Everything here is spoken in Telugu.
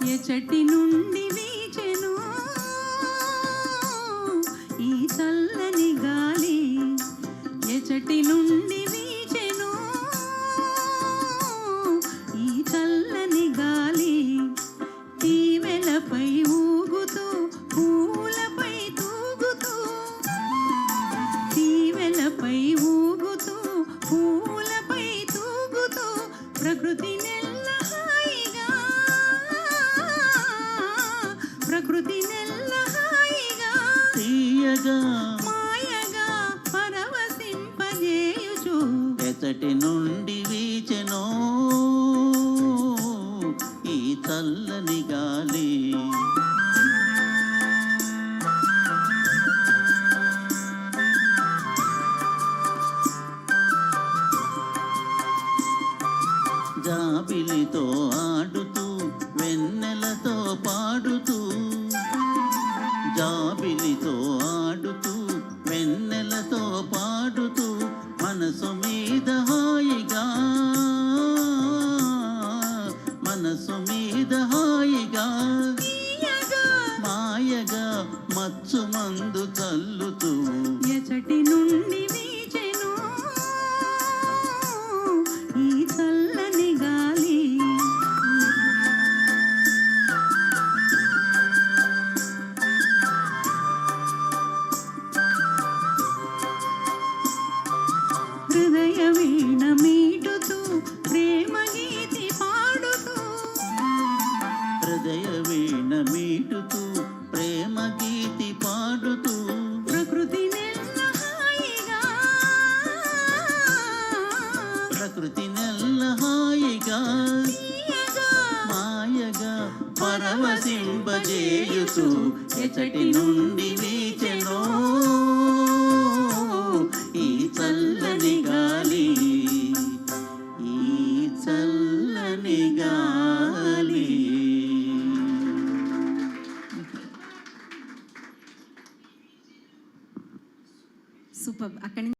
ఎచటి నుండి వీచెను ఈ చల్లని గాలి. ఎచటి నుండి వీచెను ఈ చల్లని గాలి. తీవెలపై ఊగుతూ పూలపై తూగుతూ తీవెలపై ఊగుతూ పూలపై తూగుతూ ప్రకృతి నెల్ల ప్రకృతి నెల్ల హాయిగా తీయగా మాయగా పరవశింపజేయుచు. ఎతటి నుండి వీచెనో ఈ చల్లని గాలి. జాబిలితో ఆడుతూ వెన్నెలతో జాబిలితో ఆడుతూ వెన్నెలతో పాడుతూ మనసు మీద హాయిగా మనసు మీద హాయిగా. మాయగా మచ్చు మందు చల్లుతూ ఎచటి నుండి హృదయ వీణ మీటుతూ ప్రేమ గీతి పాడుతూ. హృదయ వీణ మీటుతూ ప్రేమ గీతి పాడుతూ. ప్రకృతి నెల్ల హాయిగా. ప్రకృతి నెల్ల హాయిగా. తీయగా. మాయగా ఎచటి నుండి సూపర్. అక్కడి